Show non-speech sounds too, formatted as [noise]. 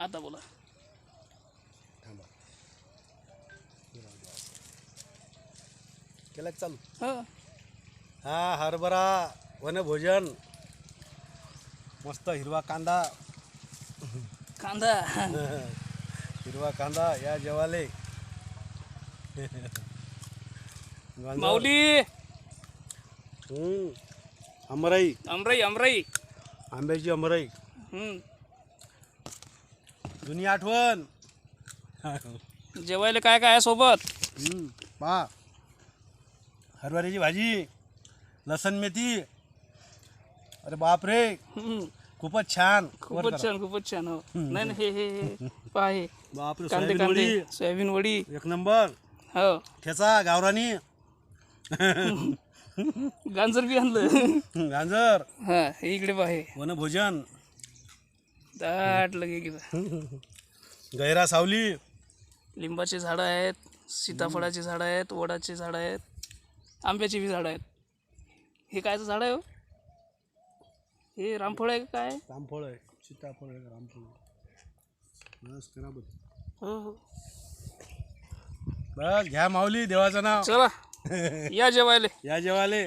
आता बोला. थांबा. केला चालू? हो. हा हरभरा वनभोजन मस्त हिरवा कांदा. कांदा. [laughs] हिरवा कांदा या जेवाले. [laughs] गांजा. माऊली. हम्म. आमराई अमराई अमराई. आंब्याची आमराई हम्म. जुनी आठवण. जेवायला काय काय आहे सोबत? हम्म. पहा. हरभऱ्याची भाजी लसण मेथी. अरे बापरे. हम्म. खूपच छान. वर खूपच करा. छान खूपच छान हो. नाही नाही हे हे हे. पहा हे. बापरे कांदे सोयाबीन कांदे. वडी. सोयाबीन वडी. एक नंबर. हो. ठेचा गावरानी. [laughs] गांजर बी आणलं. [laughs] गांजर. हा हे इकडे पहा हे. वनभोजन. दाट लगे की गैरा सावली. लिंबाची झाडं आहेत सीताफळाची झाडं आहेत वडाची झाडं आहेत आंब्याची बी झाडं आहेत. हे कायचं झाड आहे हो? हे रामफळ आहे का काय? रामफळ आहे सीताफळ आहे रामफळ? बस करा बघ. हो हो. बस घ्या माऊली देवाचं नाव. चला [laughs] या जेवायला. या जेवाले